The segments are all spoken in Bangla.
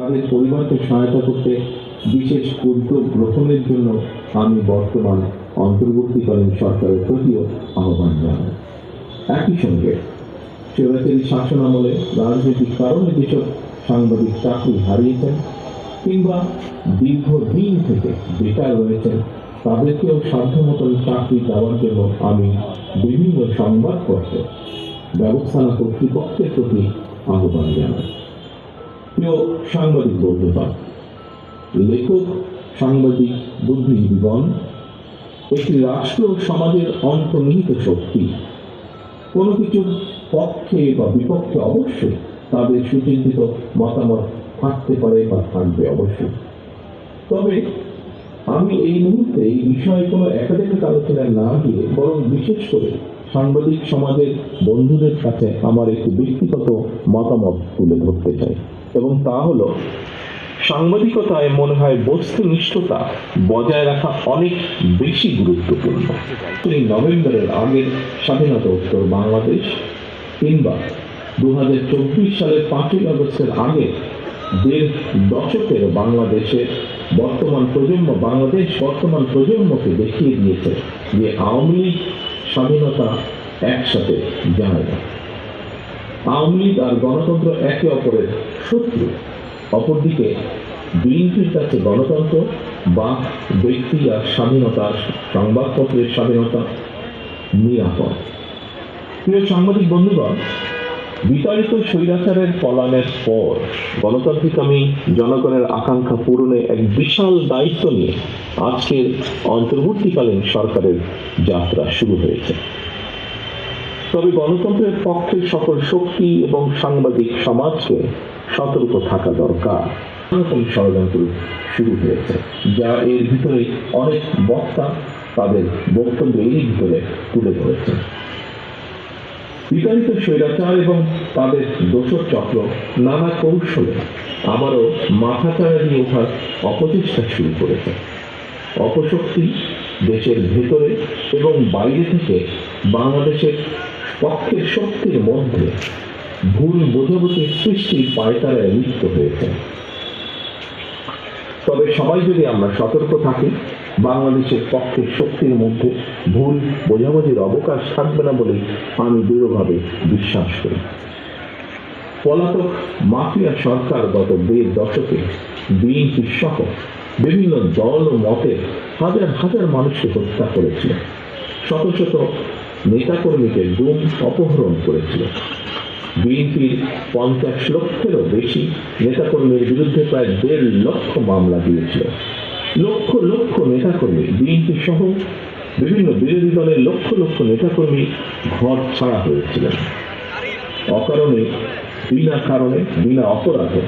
তাদের পরিবারকে সহায়তা করতে বিশেষ উদ্যোগ গ্রহণের জন্য আমি বর্তমান অন্তর্বর্তীকালীন সরকারের প্রতিও আহ্বান জানাই। একই সঙ্গে স্বৈরাচারী শাসন আমলে রাজনৈতিক কারণে যেসব সাংবাদিক চাকরি হারিয়েছেন কিংবা দীর্ঘদিন থেকে বেকার রয়েছেন, তাদেরকেও সাধ্যমতো চাকরি দেওয়ার জন্য আমি বিভিন্ন সংবাদপত্রে ব্যবস্থাপনা কর্তৃপক্ষের প্রতি আহ্বান জানাই। প্রিয় সাংবাদিক বন্ধুগণ লেখক, সাংবাদিক, বুদ্ধিজীবীগণ, একটি রাষ্ট্র সমাজের অন্তর্নিহিত শক্তি, কোনো কিছুর পক্ষে বা বিপক্ষে অবশ্যই তাদের সুচিন্তিত মতামত থাকতে পারে বা থাকবে অবশ্যই। তবে আমি এই মুহূর্তে এই বিষয়ে কোনো একাডেমিক আলোচনায় না গিয়ে বরং বিশেষ করে সাংবাদিক সমাজের বন্ধুদের কাছে আমার একটি ব্যক্তিগত মতামত তুলে ধরতে চাই। এবং তা হলো, সাংবাদিকতায় মনে হয় বস্তুনিষ্ঠতা বজায় রাখা অনেক বেশি গুরুত্বপূর্ণ। এই নভেম্বরের আগের স্বাধীনতা উত্তর বাংলাদেশ কিংবা দু হাজার চব্বিশ সালের পাঁচই আগস্টের আগে দেড় দশকের বাংলাদেশের বর্তমান প্রজন্ম, বাংলাদেশ বর্তমান প্রজন্মকে দেখিয়ে দিয়েছে যে আওয়ামী লীগ স্বাধীনতা একসাথে জানে না। আওয়ামী লীগ আর গণতন্ত্র একে অপরের শত্রু। অপরদিকে বিএনপির কাছে গণতন্ত্র বা ব্যক্তি আর স্বাধীনতা, সংবাদপত্রের স্বাধীনতা নিরাপদ। প্রিয় সাংবাদিক বন্ধুগণ বিতাড়িত স্বৈরাচারের পলানের পর গণতান্ত্রিকামী জনগণের আকাঙ্ক্ষা পূরণে এক বিশাল দায়িত্ব নিয়ে আজকের অন্তর্বর্তীকালীন সরকারের যাত্রা শুরু হয়েছে। তবে গণতন্ত্রের পক্ষে সকল শক্তি এবং সাংবাদিক সমাজকে সতর্ক থাকা দরকার। এরকম ষড়যন্ত্র শুরু হয়েছে, যা এর ভিতরে অনেক বক্তা তাদের বক্তব্য এর ভিতরে তুলে ধরেছে বিতাড়িত স্বৈরাচার এবং তাদের দোষর চক্র নানা কৌশলে আবারও মাথা চাড়া দিয়ে ওঠার অপচেষ্টা শুরু করেছে। অপশক্তি দেশের ভেতরে এবং বাইরে থেকে বাংলাদেশের পক্ষের শক্তির মধ্যে ভুল বোঝাবুঝি সৃষ্টির পায়তারায় লিপ্ত হয়েছে। তবে সবাই যদি আমরা সতর্ক থাকি, বাংলাদেশের পক্ষের শক্তির মধ্যে ভুল, বোঝাবুঝির অবকাশ থাকবে না বলে আমি দৃঢ়ভাবে বিশ্বাস করি। পলাতক মাফিয়া সরকার গত দেড় দশকে বিএনপি সহ বিভিন্ন দল ও মতে হাজার হাজার মানুষকে হত্যা করেছিল। শত শত নেতাকর্মীকে গুম, অপহরণ করেছিল। বিএনপির পঞ্চাশ লক্ষেরও বেশি নেতাকর্মীর বিরুদ্ধে প্রায় দেড় লক্ষ মামলা দিয়েছিল। লক্ষ লক্ষ নেতাকর্মী, বিএনপি সহ বিভিন্ন বিরোধী দলের লক্ষ লক্ষ নেতাকর্মী ঘর ছাড়া হয়েছিলেন। অকারণে, বিনা কারণে, বিনা অপরাধে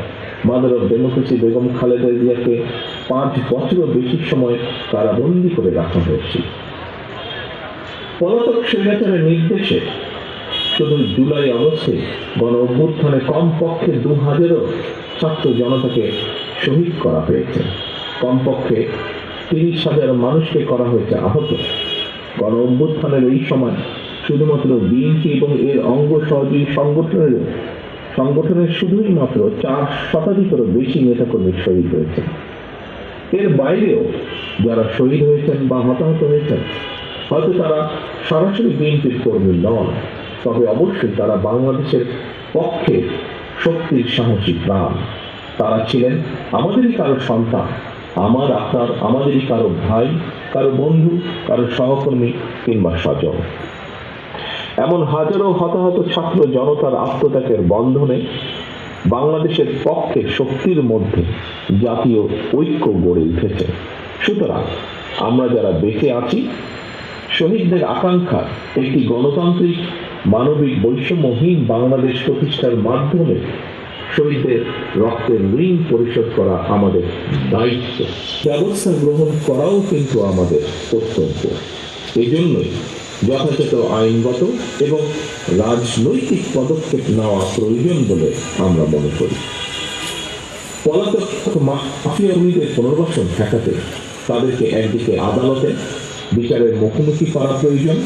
mother of democracy Begum Khaleda জিয়াকে পাঁচ বছরও বেশি সময় কারাবন্দি করে রাখা হয়েছিল পলাতক স্বৈরাচারের নির্দেশে শুধু জুলাই আগস্টে গণ অভ্যুত্থানে কমপক্ষে দু হাজারও ছাত্র জনতাকে শহীদ করা হয়েছে। কমপক্ষে তিরিশ হাজার মানুষকে করা হয়েছে আহত। গণ অভ্যুত্থানের এই সময় শুধুমাত্র বিএনপি এবং এর অঙ্গ সহযোগী সংগঠনের সংগঠনের শুধুই মাত্র চার শতাধিকেরও বেশি নেতাকর্মী শহীদ হয়েছে। এর বাইরেও যারা শহীদ হয়েছেন বা হতাহত হয়েছেন, হয়তো তারা সরাসরি বিএনপির কর্মী নন। তবে অবশ্যই তারা বাংলাদেশের পক্ষে শক্তির সাহসী প্রাণ, তারা ছিলেন আমাদেরই কারও সন্তান, আমার, আপনার, আমাদেরই কারও ভাই, কারও বন্ধু, কারও সহকর্মী কিংবা স্বজন। এমন হাজারো হতাহত ছাত্র জনতার আত্মত্যাগের বন্ধনে বাংলাদেশের পক্ষে শক্তির মধ্যে জাতীয় ঐক্য গড়ে উঠেছে। সুতরাং আমরা যারা বেঁচে আছি, শহীদদের আকাঙ্ক্ষা একটি গণতান্ত্রিক মানবিক বৈষম্যহীন বাংলাদেশ প্রতিষ্ঠার মাধ্যমে শহীদদের রক্তের ঋণ পরিশোধ করা আমাদের দায়িত্ব। ব্যবস্থা গ্রহণ করাও কিন্তু আমাদের এই জন্যই যথাযথ আইনগত এবং রাজনৈতিক পদক্ষেপ নেওয়া প্রয়োজন বলে আমরা মনে করি। পলাতক মাফিয়াগুলিদের পুনর্বাসন ঠেকাতে তাদেরকে একদিকে আদালতে, বিচারের মুখোমুখি করা প্রয়োজন,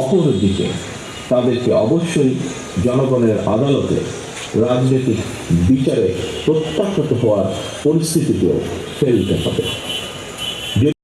অপরদিকে তাদেরকে অবশ্যই জনগণের আদালতে রাজনৈতিক বিচারে প্রত্যাখ্যাত হওয়ার পরিস্থিতিতেও ফেলতে হবে।